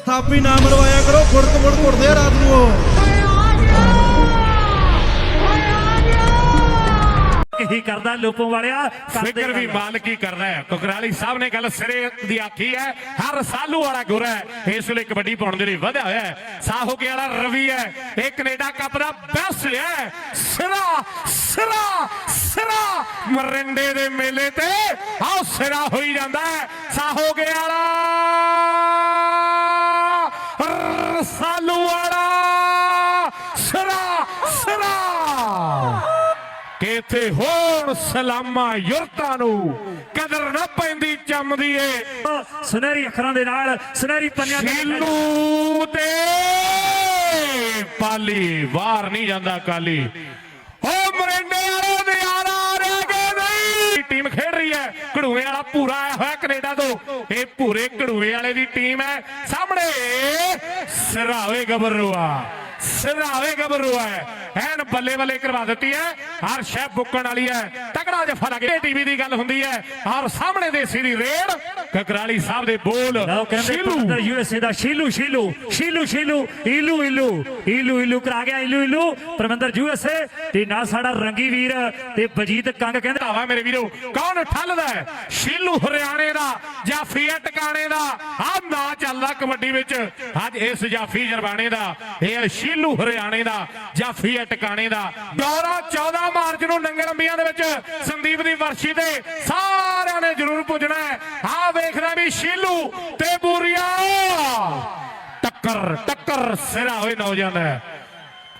ਥਾਪੀ ਨਾ ਮਰਵਾਇਆ ਕਰੋ ਫੁੜਕ ਫੁੜ ਘੁੱਟਦੇ ਆ ਰਾਤ ਨੂੰ ਉਹ। ਕੀ ਕਰਦਾ ਲੋਪੋਂ ਵਾਲਿਆ ਫਿਕਰ ਵੀ। ਮਾਲਕ ਹੀ ਕਰਦਾ ਹੈ। ਕੁਕਰਾਲੀ ਸਾਹਿਬ ਨੇ ਗੱਲ ਸਿਰੇ ਦੀ ਆਖੀ ਹੈ ਹਰ ਸਾਲੂ ਵਾਲਾ ਗੁਰ ਹੈ। ਇਸ ਵੇਲੇ ਕਬੱਡੀ ਪਾਉਣ ਦੇ ਲਈ ਵਧਿਆ ਹੋਇਆ ਹੈ। ਸਾਹੋਕੇ ਵਾਲਾ ਰਵੀ ਹੈ। ਇਹ ਕੈਨੇਡਾ ਕੱਪ ਦਾ ਬੈਸਟ ਹੈ। ਸਿਰਾ ਸਿਰਾ ਸਿਰਾ। ਮਰਿੰਡੇ ਦੇ ਮੇਲੇ ਤੇ ਆਹ ਸਿਰਾ ਹੋਈ ਜਾਂਦਾ ਹੈ। ਸਾਹੋਕੇ ਵਾਲਾ! ਇੱਥੇ ਹੋਣ ਸਲਾਮਾਂ ਯੁਰਤਾਂ ਨੂੰ। ਕਦਰ ਨਾ ਪੈਂਦੀ ਚੰਮਦੀ ਏ। ਸੁਨਹਿਰੀ ਅੱਖਰਾਂ ਦੇ ਨਾਲ ਸੁਨਹਿਰੀ ਪੰਨਿਆਂ ਦੇ ਸ਼ੀਲੂ ਤੇ ਪਾਲੀ ਵਾਰ ਨਹੀਂ ਜਾਂਦਾ ਕਾਲੀ ਓ ਮਰਿੰਡੇ ਵਾਲੇ ਨਿਆਰਾ ਆ ਰਿਹਾ ਕਿ ਨਹੀਂ? ਟੀਮ ਖੇਡ ਰਹੀ ਹੈ। ਘੜੂਏ ਵਾਲਾ ਪੂਰਾ ਆਇਆ ਹੋਇਆ ਕੈਨੇਡਾ ਤੋਂ। ਇਹ ਪੂਰੇ ਘੜੂਏ ਵਾਲੇ ਦੀ ਟੀਮ ਹੈ। ਸਾਹਮਣੇ ਸਿਰਾਵੇ ਗੱਭਰੂਆ ਸਿਰਾਵੇ ਗੱਭਰੂਆ ਹੈ। ਐਨ ਬੱਲੇ ਬੱਲੇ ਕਰਵਾ ਦਿੱਤੀ ਹੈ। ਹਰ ਸ਼ੈ ਬੁੱਕਣ ਵਾਲੀ ਹੈ। ਤਕੜਾ ਜਫਾ ਲੱਗੇ ਟੀਵੀ ਦੀ ਗੱਲ ਹੁੰਦੀ ਹੈ। ਔਰ ਸਾਹਮਣੇ ਦੇਸੀ ਦੀ ਰੇਡ। ਕਕਰਾਲੀ ਸਾਹਿਬ ਦੇ ਬੋਲ ਸ਼ੀਲੂ। ਯੂਐਸਏ ਦਾ ਸ਼ੀਲੂ ਸ਼ੀਲੂ ਸ਼ੀਲੂ ਸ਼ੀਲੂ ਈਲੂ ਈਲੂ ਈਲੂ ਈਲੂ ਕਰਾ ਗਿਆ ਈਲੂ ਈਲੂ ਪਰਮਿੰਦਰ ਯੂਐਸਏ ਤੇ ਨਾਲ ਸਾਡਾ ਰੰਗੀ ਵੀਰ ਤੇ ਬਜੀਤ ਕੰਗ ਕਹਿੰਦੇ ਧਾਵਾ ਮੇਰੇ ਵੀਰੋ ਕੌਣ ਠੱਲਦਾ ਹੈ? ਸ਼ੀਲੂ ਹਰਿਆਣੇ ਦਾ ਜਾਫੀ ਟਿਕਾਣੇ ਦਾ? ਆ ਨਾ ਚੱਲਦਾ ਕਬੱਡੀ ਵਿੱਚ। ਅੱਜ ਇਸ ਜਾਫੀ ਜਰਬਾਣੇ ਦਾ ਇਹ ਸ਼ੀਲੂ ਹਰਿਆਣੇ ਦਾ ਜਾਫੀ ਟਿਕਾਣੇ ਦਾ। ਦੌਰਾ 14 ਮਾਰਚ ਨੂੰ ਨੰਗਲ ਅੰਬੀਆਂ ਦੇ ਵਿੱਚ ਸੰਦੀਪ ਦੀ ਵਰਸ਼ੀ ਤੇ ਸਾਰਿਆਂ ਨੇ ਜ਼ਰੂਰ ਪੁੱਜਣਾ ਹੈ। ਆ ਵੇਖਦਾ ਵੀ ਸ਼ੀਲੂ ਤੇ ਬੂਰੀਆ। ਟੱਕਰ ਟੱਕਰ, ਸਿਰਾ ਹੋਏ ਨੌਜਵਾਨ ਹੈ।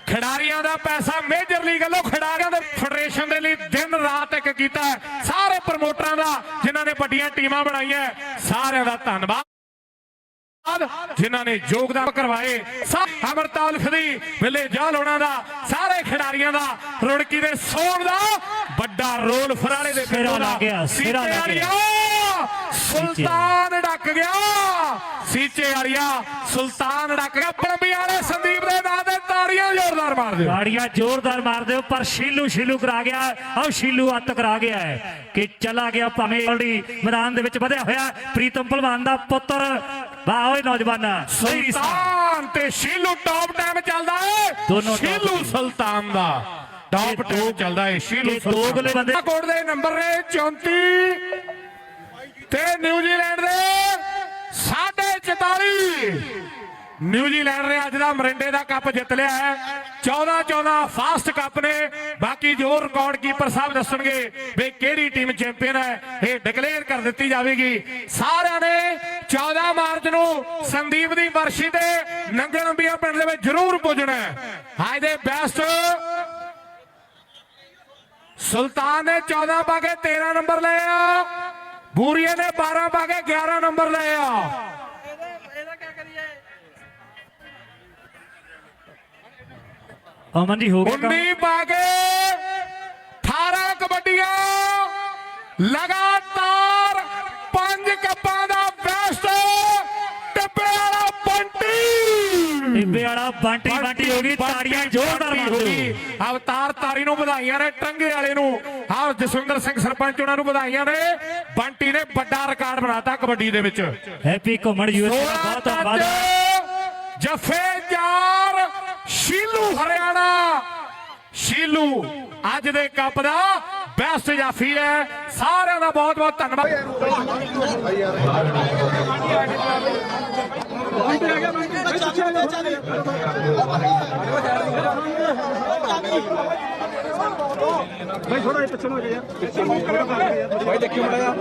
ਖਿਡਾਰੀਆਂ ਦਾ ਪੈਸਾ ਮੇਜਰ ਲੀਗ ਵੱਲੋਂ ਖਿਡਾਰੀਆਂ ਦੇ ਫੈਡਰੇਸ਼ਨ ਦੇ ਲਈ ਦਿਨ ਰਾਤ ਇੱਕ ਕੀਤਾ ਸਾਰੇ ਪ੍ਰਮੋਟਰਾਂ ਦਾ ਜਿਨ੍ਹਾਂ ਨੇ ਵੱਡੀਆਂ ਟੀਮਾਂ ਬਣਾਈਆਂ ਸਾਰਿਆਂ ਦਾ ਧੰਨਵਾਦ। ਜਿਨ੍ਹਾਂ ਨੇ ਯੋਗਦਾਨ ਕਰਵਾਏ ਸਭ ਅਮਰਤਾਲ ਖਦੀ ਵਿਲੇ ਜਾਲ ਹੋਣਾ ਦਾ, ਸਾਰੇ ਖਿਡਾਰੀਆਂ ਦਾ, ਰੁੜਕੀ ਦੇ ਸੋਨ ਦਾ ਰੋਲ ਫਰਾਲੇ ਦੇ ਸਿਰਾ ਦਾ। ਲੱਗ ਗਿਆ, ਸਿਰਾ ਗਿਆ। ਸੁਲਤਾਨ ਡੱਕ ਗਿਆ। ਸੀਚੇ ਵਾਲੀਆ ਸੁਲਤਾਨ ਡੱਕ ਗਿਆ। ਪੰਬੀ ਵਾਲੇ ਸੰਦੀਪ ਦੇ ਨਾਂ ਤੇ ਤਾੜੀਆਂ ਜ਼ੋਰਦਾਰ ਮਾਰ ਦਿਓ। ਗਾੜੀਆਂ ਜ਼ੋਰਦਾਰ ਮਾਰਦੇ ਹੋ ਪਰ ਸ਼ੀਲੂ ਸ਼ੀਲੂ ਕਰਾ ਗਿਆ। ਆਹ ਸ਼ੀਲੂ ਅੱਤ ਕਰਾ ਗਿਆ ਹੈ ਕਿ ਚਲਾ ਗਿਆ ਭਾਵੇਂ ਆਲਰੇਡੀ ਮੈਦਾਨ ਦੇ ਵਿੱਚ ਵਧਿਆ ਹੋਇਆ। ਪ੍ਰੀਤਮ ਭਲਵਾਨ ਦਾ ਪੁੱਤਰ। ਵਾਹ ਓਏ ਨੌਜਵਾਨ ਸੁਲਤਾਨ ਤੇ ਸ਼ੀਲੂ ਟੌਪ ਟਾਈਮ ਚੱਲਦਾ ਏ ਦੋਨੋਂ ਸ਼ੀਲੂ ਸੁਲਤਾਨ ਦਾ। ਟੌਪ ਇਹ ਟਾਈਮ ਦੋ- ਚੱਲਦਾ ਏ ਸ਼ੀਲੂ ਇਹ ਦੋ ਅਗਲੇ ਬੰਦੇ- ਕੋਟ ਦੇ ਨੰਬਰ ਨੇ 34 ਤੇ ਨਿਊਜ਼ੀਲੈਂਡ ਦੇ 44 ਨਿਊਜ਼ੀਲੈਂਡ ਨੇ ਅੱਜ ਦਾ ਮਰਿੰਡੇ ਦਾ ਕੱਪ ਜਿੱਤ ਲਿਆ ਹੈ। 14 14 ਫਾਸਟ ਕੱਪ ਨੇ। ਬਾਕੀ ਜੋ ਰਿਕਾਰਡ ਕੀਪਰ ਸਾਹਿਬ ਦੱਸਣਗੇ ਵੀ ਕਿਹੜੀ ਟੀਮ ਚੈਂਪੀਅਨ ਹੈ ਇਹ ਡਿਕਲੇਅਰ ਕਰ ਦਿੱਤੀ ਜਾਵੇਗੀ। ਸਾਰਿਆਂ ਨੇ 14 ਮਾਰਚ ਨੂੰ ਸੰਦੀਪ ਦੀ ਵਰਸ਼ੀ ਤੇ ਨੰਗਲ ਅੰਬੀਆ ਪਿੰਡ ਦੇ ਵਿੱਚ ਜ਼ਰੂਰ ਪੁੱਜਣਾ ਹੈ। ਅੱਜ ਦੇ ਬੈਸਟ ਸੁਲਤਾਨ ਨੇ 14 ਪਾ ਕੇ 13 ਨੰਬਰ ਲਏ ਆ। ਬੂਰੀਏ ਨੇ 12 ਪਾ ਕੇ 11 ਨੰਬਰ ਲਏ ਆ। ਅਮਨ ਜੀ ਹੋ ਗਿਆ ਕੰਮ? 19 ਪਾ ਕੇ 18 ਕਬੱਡੀਆਂ। ਲਗਾਤਾਰ ਪੰਜ ਕੱਪਾਂ ਦਾ ਬੈਸਟ ਟਿੱਬੇ ਵਾਲਾ ਬੰਟੀ। ਟਿੱਬੇ ਵਾਲਾ ਬਾਂਟੀ ਬਾਂਟੀ ਹੋ ਗਈ ਤਾੜੀਆਂ ਗਈ ਅਵਤਾਰ ਤਾਰੀ ਨੂੰ ਵਧਾਈਆਂ ਨੇ ਟੰਗੇ ਵਾਲੇ ਨੂੰ। ਆਹ ਜਸਵਿੰਦਰ ਸਿੰਘ ਸਰਪੰਚ ਉਹਨਾਂ ਨੂੰ ਵਧਾਈਆਂ ਨੇ। ਬੰਟੀ ਨੇ ਵੱਡਾ ਰਿਕਾਰਡ ਬਣਾਤਾ ਕਬੱਡੀ ਦੇ ਵਿੱਚ। ਹੈਪੀ ਘੁੰਮਣ ਯੂਐਸਏ ਦਾ ਬਹੁਤ ਧੰਨਵਾਦ। ਜਫੇ ਜਾਰ ਸ਼ੀਲੂ ਹਰਿਆਣਾ। ਸ਼ੀਲੂ ਅੱਜ ਦੇ ਕੱਪ ਦਾ ਬੈਸਟ ਜਾਫੀ ਹੈ। ਸਾਰਿਆਂ ਦਾ ਬਹੁਤ ਬਹੁਤ ਧੰਨਵਾਦ। ਭਾਈ ਥੋੜਾ ਪਿੱਛੇ ਨੂੰ ਹੋ ਜਾ ਯਾਰ। ਪਿੱਛੇ ਭਾਈ ਦੇਖਿਓ ਮੜਾ